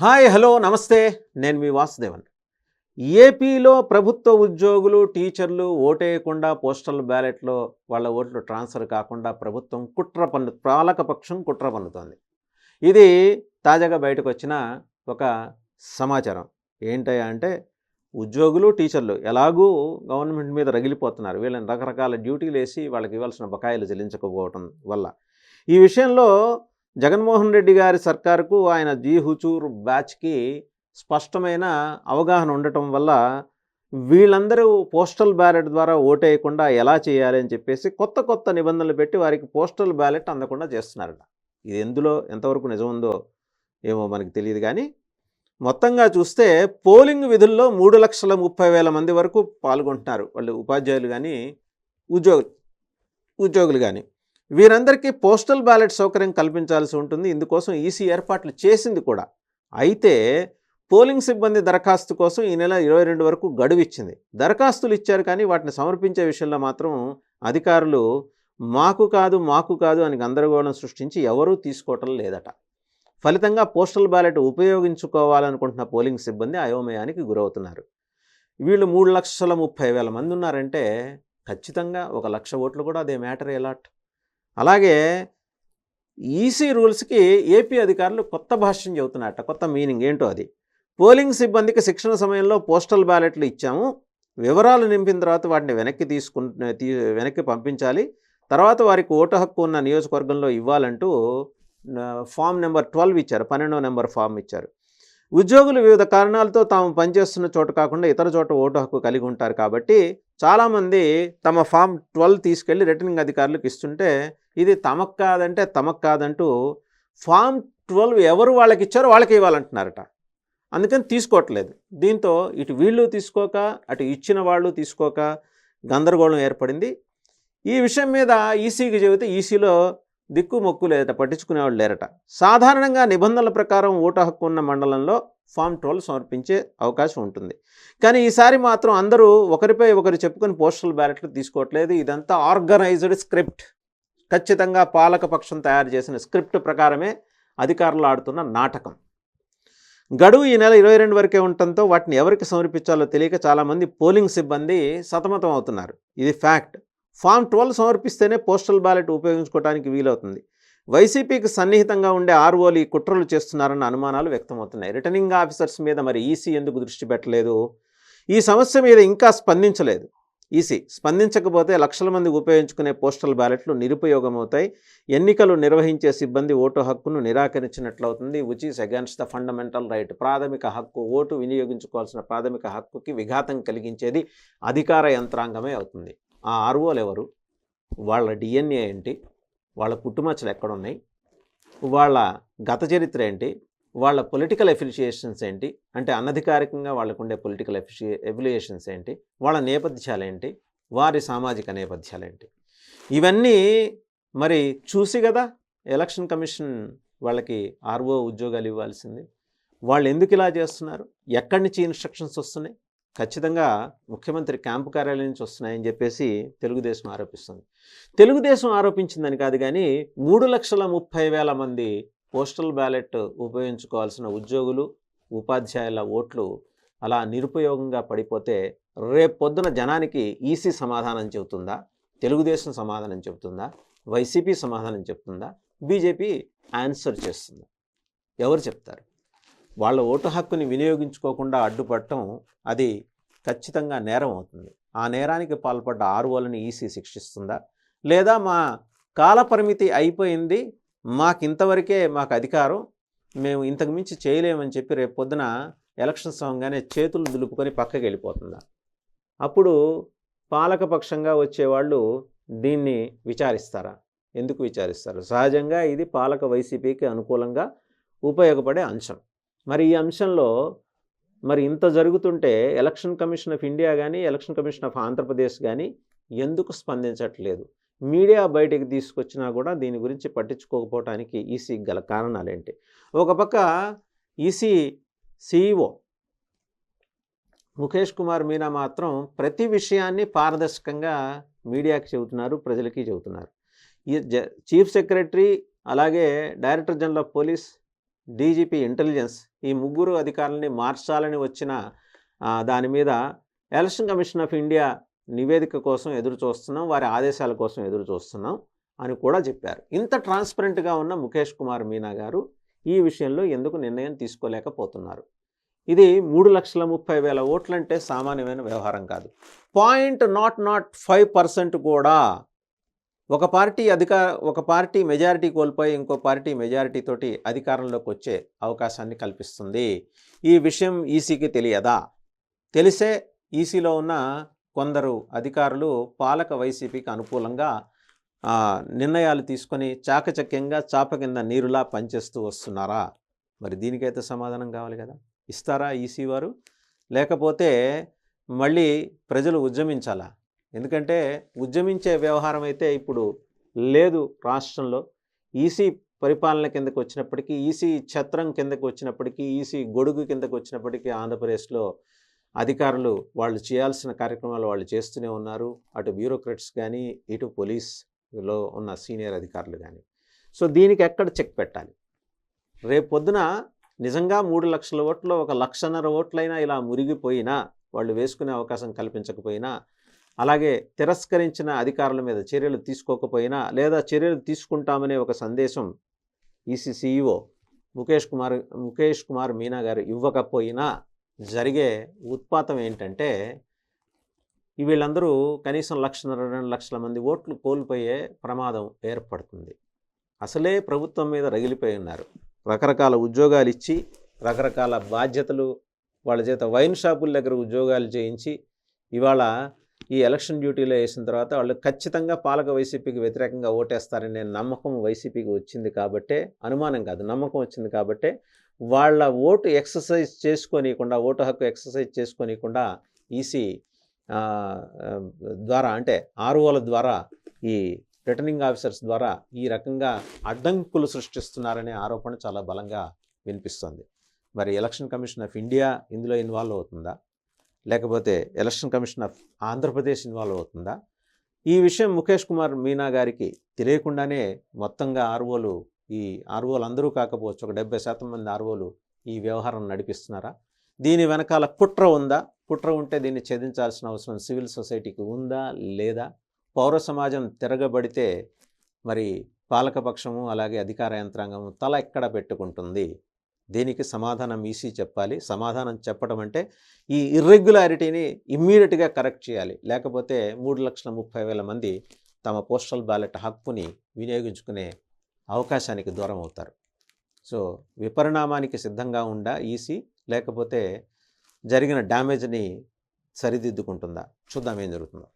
Hi hello నమస్తే. నేను మీ వాసుదేవన్. ఏపీలో ప్రభుత్వ ఉద్యోగులు టీచర్లు ఓటేయకుండా పోస్టల్ బ్యాలెట్లో వాళ్ళ ఓట్లు ట్రాన్స్ఫర్ కాకుండా ప్రభుత్వం కుట్ర పన్ను పాలకపక్షం కుట్ర పన్నుతోంది. ఇది తాజాగా బయటకు వచ్చిన ఒక సమాచారం. ఏంటయ్యా అంటే ఉద్యోగులు టీచర్లు ఎలాగూ గవర్నమెంట్ మీద రగిలిపోతున్నారు. వీళ్ళని రకరకాల డ్యూటీలు వేసి వాళ్ళకి ఇవ్వాల్సిన బకాయిలు చెల్లించకపోవటం వల్ల. ఈ విషయంలో జగన్మోహన్ రెడ్డి గారి సర్కారుకు ఆయన జీ హుచూర్ బ్యాచ్కి స్పష్టమైన అవగాహన ఉండటం వల్ల వీళ్ళందరూ పోస్టల్ బ్యాలెట్ ద్వారా ఓటేయకుండా ఎలా చేయాలి అని చెప్పేసి కొత్త కొత్త నిబంధనలు పెట్టి వారికి పోస్టల్ బ్యాలెట్ అందకుండా చేస్తున్నారట. ఇది ఎందులో ఎంతవరకు నిజం ఉందో ఏమో మనకి తెలియదు కానీ మొత్తంగా చూస్తే పోలింగ్ విధుల్లో మూడు లక్షల ముప్పై వేల మంది వరకు పాల్గొంటున్నారు. వాళ్ళు ఉపాధ్యాయులు కానీ ఉద్యోగులు ఉద్యోగులు కానీ. వీరందరికీ పోస్టల్ బ్యాలెట్ సౌకర్యం కల్పించాల్సి ఉంటుంది. ఇందుకోసం ఈసీ ఏర్పాట్లు చేసింది కూడా. అయితే పోలింగ్ సిబ్బంది దరఖాస్తు కోసం ఈ నెల ఇరవై రెండు వరకు గడువు ఇచ్చింది. దరఖాస్తులు ఇచ్చారు కానీ వాటిని సమర్పించే విషయంలో మాత్రం అధికారులు మాకు కాదు మాకు కాదు అని గందరగోళం సృష్టించి ఎవరూ తీసుకోవటం లేదట. ఫలితంగా పోస్టల్ బ్యాలెట్ ఉపయోగించుకోవాలనుకుంటున్న పోలింగ్ సిబ్బంది అయోమయానికి గురవుతున్నారు. వీళ్ళు మూడు లక్షల ముప్పై వేల మంది ఉన్నారంటే ఖచ్చితంగా ఒక లక్ష ఓట్లు కూడా అదే మ్యాటర్ ఎలాట్ అలాగే ఈసీ రూల్స్కి ఏపీ అధికారులు కొత్త భాష్యం చెబుతున్నారట కొత్త మీనింగ్ ఏంటో అది. పోలింగ్ సిబ్బందికి శిక్షణ సమయంలో పోస్టల్ బ్యాలెట్లు ఇచ్చాము వివరాలు నింపిన తర్వాత వాటిని వెనక్కి తీసుకు తీ వెనక్కి పంపించాలి తర్వాత వారికి ఓటు హక్కు ఉన్న నియోజకవర్గంలో ఇవ్వాలంటూ ఫామ్ నెంబర్ ట్వెల్వ్ ఇచ్చారు పన్నెండో నెంబర్ ఫామ్ ఇచ్చారు. ఉద్యోగులు వివిధ కారణాలతో తాము పనిచేస్తున్న చోట కాకుండా ఇతర చోట ఓటు హక్కు కలిగి ఉంటారు కాబట్టి చాలామంది తమ ఫామ్ ట్వెల్వ్ తీసుకెళ్ళి రిటర్నింగ్ అధికారులకు ఇస్తుంటే ఇది తమకు కాదంటే తమకు కాదంటూ ఫామ్ ట్వెల్వ్ ఎవరు వాళ్ళకి ఇచ్చారో వాళ్ళకి ఇవ్వాలంటున్నారట. అందుకని తీసుకోవట్లేదు. దీంతో ఇటు వీళ్ళు తీసుకోక అటు ఇచ్చిన వాళ్ళు తీసుకోక గందరగోళం ఏర్పడింది. ఈ విషయం మీద ఈసీకి చెబితే ఈసీలో దిక్కు మొక్కు లేదట పట్టించుకునేవాళ్ళు లేరట. సాధారణంగా నిబంధనల ప్రకారం ఓటు హక్కు ఉన్న మండలంలో ఫామ్ ట్వెల్వ్ సమర్పించే అవకాశం ఉంటుంది. కానీ ఈసారి మాత్రం అందరూ ఒకరిపై ఒకరు చెప్పుకొని పోస్టల్ బ్యాలెట్లు తీసుకోవట్లేదు. ఇదంతా ఆర్గనైజ్డ్ స్క్రిప్ట్. ఖచ్చితంగా పాలకపక్షం తయారు చేసిన స్క్రిప్ట్ ప్రకారమే అధికారులు ఆడుతున్న నాటకం. గడువు ఈ నెల ఇరవై రెండు వరకే ఉండటంతో వాటిని ఎవరికి సమర్పించాలో తెలియక చాలామంది పోలింగ్ సిబ్బంది సతమతం అవుతున్నారు. ఇది ఫ్యాక్ట్. ఫామ్ ట్వెల్వ్ సమర్పిస్తేనే పోస్టల్ బ్యాలెట్ ఉపయోగించుకోవడానికి వీలవుతుంది. వైసీపీకి సన్నిహితంగా ఉండే ఆర్ఓలు ఈ కుట్రలు చేస్తున్నారన్న అనుమానాలు వ్యక్తమవుతున్నాయి. రిటర్నింగ్ ఆఫీసర్స్ మీద మరి ఈసీ ఎందుకు దృష్టి పెట్టలేదు? ఈ సమస్య మీద ఇంకా స్పందించలేదు. ఈసీ. స్పందించకపోతే లక్షల మంది ఉపయోగించుకునే పోస్టల్ బ్యాలెట్లు నిరుపయోగమవుతాయి. ఎన్నికలు నిర్వహించే సిబ్బంది ఓటు హక్కును నిరాకరించినట్లవుతుంది. Which is against the fundamental right ప్రాథమిక హక్కు ఓటు వినియోగించుకోవాల్సిన ప్రాథమిక హక్కుకి విఘాతం కలిగించేది అధికార యంత్రాంగమే అవుతుంది. ఆ ఆర్ఓలు ఎవరు? వాళ్ళ డిఎన్ఏ ఏంటి? వాళ్ళ పుట్టుమచ్చలు ఎక్కడున్నాయి? వాళ్ళ గత చరిత్ర ఏంటి? వాళ్ళ పొలిటికల్ ఎఫిలియేషన్స్ ఏంటి? అంటే అనధికారికంగా వాళ్ళకు ఉండే పొలిటికల్ ఎఫిషి ఎఫిలియేషన్స్ ఏంటి? వాళ్ళ నేపథ్యాలు ఏంటి వారి సామాజిక నేపథ్యాలు ఏంటి ఇవన్నీ మరి చూసి కదా ఎలక్షన్ కమిషన్ వాళ్ళకి ఆర్ఓ ఉద్యోగాలు ఇవ్వాల్సింది. వాళ్ళు ఎందుకు ఇలా చేస్తున్నారు? ఎక్కడి నుంచి ఇన్స్ట్రక్షన్స్ వస్తున్నాయి? ఖచ్చితంగా ముఖ్యమంత్రి క్యాంపు కార్యాలయం నుంచి వస్తున్నాయని చెప్పేసి తెలుగుదేశం ఆరోపిస్తుంది. తెలుగుదేశం ఆరోపించిందని కాదు కానీ మూడు లక్షల ముప్పై వేల మంది పోస్టల్ బ్యాలెట్ ఉపయోగించుకోవాల్సిన ఉద్యోగులు ఉపాధ్యాయుల ఓట్లు అలా నిరుపయోగంగా పడిపోతే రేపొద్దున జనానికి ఈసీ సమాధానం చెబుతుందా? తెలుగుదేశం సమాధానం చెబుతుందా? వైసీపీ సమాధానం చెప్తుందా బీజేపీ ఆన్సర్ చేస్తుంది? ఎవరు చెప్తారు? వాళ్ళ ఓటు హక్కుని వినియోగించుకోకుండా అడ్డుపడటం అది ఖచ్చితంగా నేరం అవుతుంది. ఆ నేరానికి పాల్పడ్డ ఆర్ఓలని ఈసీ శిక్షిస్తుందా? లేదా మా కాలపరిమితి అయిపోయింది మాకు ఇంతవరకే మాకు అధికారం మేము ఇంతకు మించి చేయలేమని చెప్పి రేపు పొద్దున ఎలక్షన్ సమయంగానే చేతులు దులుపుకొని పక్కకి వెళ్ళిపోతుందా అప్పుడు పాలకపక్షంగా వచ్చేవాళ్ళు దీన్ని విచారిస్తారా? ఎందుకు విచారిస్తారు? సహజంగా ఇది పాలక వైసీపీకి అనుకూలంగా ఉపయోగపడే అంశం. మరి ఈ అంశంలో మరి ఇంత జరుగుతుంటే ఎలక్షన్ కమిషన్ ఆఫ్ ఇండియా కానీ ఎలక్షన్ కమిషన్ ఆఫ్ ఆంధ్రప్రదేశ్ కానీ ఎందుకు స్పందించట్లేదు? మీడియా బయటికి తీసుకొచ్చినా కూడా దీని గురించి పట్టించుకోకపోవటానికి ఈసీ గల కారణాలేంటి? ఒక పక్క ఈసీ సిఇఓ ముఖేష్ కుమార్ మీనా మాత్రం ప్రతి విషయాన్ని పారదర్శకంగా మీడియాకి చెబుతున్నారు ప్రజలకి చెబుతున్నారు. ఈ జ చీఫ్ సెక్రటరీ అలాగే director general of police DGP intelligence ఈ ముగ్గురు అధికారులని మార్చాలని వచ్చిన దాని మీద ఎలక్షన్ కమిషన్ ఆఫ్ ఇండియా నివేదిక కోసం ఎదురు చూస్తున్నాం వారి ఆదేశాల కోసం ఎదురు చూస్తున్నాం అని కూడా చెప్పారు. ఇంత ట్రాన్స్పరెంట్గా ఉన్న ముఖేష్ కుమార్ మీనా గారు ఈ విషయంలో ఎందుకు నిర్ణయం తీసుకోలేకపోతున్నారు? ఇది మూడు లక్షల ముప్పై వేల ఓట్లంటే సామాన్యమైన వ్యవహారం కాదు. Point naught naught five percent కూడా ఒక పార్టీ అధికార ఒక పార్టీ మెజారిటీ కోల్పోయి ఇంకో పార్టీ మెజారిటీ తోటి అధికారంలోకి వచ్చే అవకాశాన్ని కల్పిస్తుంది. ఈ విషయం ఈసీకి తెలియదా? తెలిసే ఈసీలో ఉన్న కొందరు అధికారులు పాలక వైసీపీకి అనుకూలంగా నిర్ణయాలు తీసుకొని చాకచక్యంగా చాప కింద నీరులా పనిచేస్తూ వస్తున్నారా? మరి దీనికైతే సమాధానం కావాలి కదా. ఇస్తారా ఈసీ వారు? లేకపోతే మళ్ళీ ప్రజలు ఉద్యమించాలా? ఎందుకంటే ఉద్యమించే వ్యవహారం అయితే ఇప్పుడు లేదు రాష్ట్రంలో. ఈసీ పరిపాలన కిందకు వచ్చినప్పటికీ ఈసీ ఛత్రం కిందకు వచ్చినప్పటికీ ఈసీ గొడుగు కిందకు వచ్చినప్పటికీ ఆంధ్రప్రదేశ్లో అధికారులు వాళ్ళు చేయాల్సిన కార్యక్రమాలు వాళ్ళు చేస్తూనే ఉన్నారు. అటు బ్యూరోక్రట్స్ కానీ ఇటు పోలీస్లో ఉన్న సీనియర్ అధికారులు కానీ సో దీనికి ఎక్కడ చెక్ పెట్టాలి? రేపు పొద్దున నిజంగా మూడు లక్షల ఓట్లు ఒక లక్షన్నర ఓట్లైనా ఇలా మురిగిపోయినా వాళ్ళు వేసుకునే అవకాశం కల్పించకపోయినా అలాగే తిరస్కరించిన అధికారుల మీద చర్యలు తీసుకోకపోయినా లేదా చర్యలు తీసుకుంటామనే ఒక సందేశం ఈసీసీఈఓ ముఖేష్ కుమార్ ముఖేష్ కుమార్ మీనా గారు ఇవ్వకపోయినా జరిగే ఉత్పాతం ఏంటంటే వీళ్ళందరూ కనీసం లక్షన్నర రెండు లక్షల మంది ఓట్లు కోల్పోయే ప్రమాదం ఏర్పడుతుంది. అసలే ప్రభుత్వం మీద రగిలిపోయి ఉన్నారు. రకరకాల ఉద్యోగాలు ఇచ్చి రకరకాల బాధ్యతలు వాళ్ళ చేత వైన్ షాపుల దగ్గర ఉద్యోగాలు చేయించి ఇవాళ ఈ ఎలక్షన్ డ్యూటీలో వేసిన తర్వాత వాళ్ళు ఖచ్చితంగా పాలక వైసీపీకి వ్యతిరేకంగా ఓటేస్తారనే నమ్మకం వైసీపీకి వచ్చింది కాబట్టే అనుమానం కాదు నమ్మకం వచ్చింది కాబట్టే వాళ్ళ ఓటు ఎక్సర్సైజ్ చేసుకోనీయకుండా ఓటు హక్కు ఎక్సర్సైజ్ చేసుకోనీయకుండా ఈసీ ద్వారా అంటే ఆర్ఓల ద్వారా ఈ రిటర్నింగ్ ఆఫీసర్స్ ద్వారా ఈ రకంగా అడ్డంకులు సృష్టిస్తున్నారనే ఆరోపణ చాలా బలంగా వినిపిస్తుంది. మరి ఎలక్షన్ కమిషన్ ఆఫ్ ఇండియా ఇందులో ఇన్వాల్వ్ అవుతుందా? లేకపోతే election commission of Andhra Pradesh involve అవుతుందా? ఈ విషయం ముఖేష్ కుమార్ మీనా గారికి తెలియకుండానే మొత్తంగా ఆర్ఓలు ఈ ఆర్వోలు అందరూ కాకపోవచ్చు ఒక డెబ్బై శాతం మంది ఆర్వోలు ఈ వ్యవహారం నడిపిస్తున్నారా? దీని వెనకాల కుట్ర ఉందా? కుట్ర ఉంటే దీన్ని ఛేదించాల్సిన అవసరం సివిల్ సొసైటీకి ఉందా లేదా? పౌర సమాజం తిరగబడితే మరి పాలకపక్షము అలాగే అధికార యంత్రాంగము తల ఎక్కడ పెట్టుకుంటుంది? దీనికి సమాధానం ఈసీ చెప్పాలి. సమాధానం చెప్పడం అంటే ఈ ఇర్రెగ్యులారిటీని ఇమ్మీడియట్గా కరెక్ట్ చేయాలి. లేకపోతే మూడు లక్షల ముప్పై వేల మంది తమ పోస్టల్ బ్యాలెట్ హక్కుని వినియోగించుకునే అవకాశానికి దూరం అవుతారు. సో విపరిణామానికి సిద్ధంగా ఉండా ఈసీ లేకపోతే జరిగిన డ్యామేజ్ని సరిదిద్దుకుంటుందా? చూద్దాం ఏం జరుగుతుందో.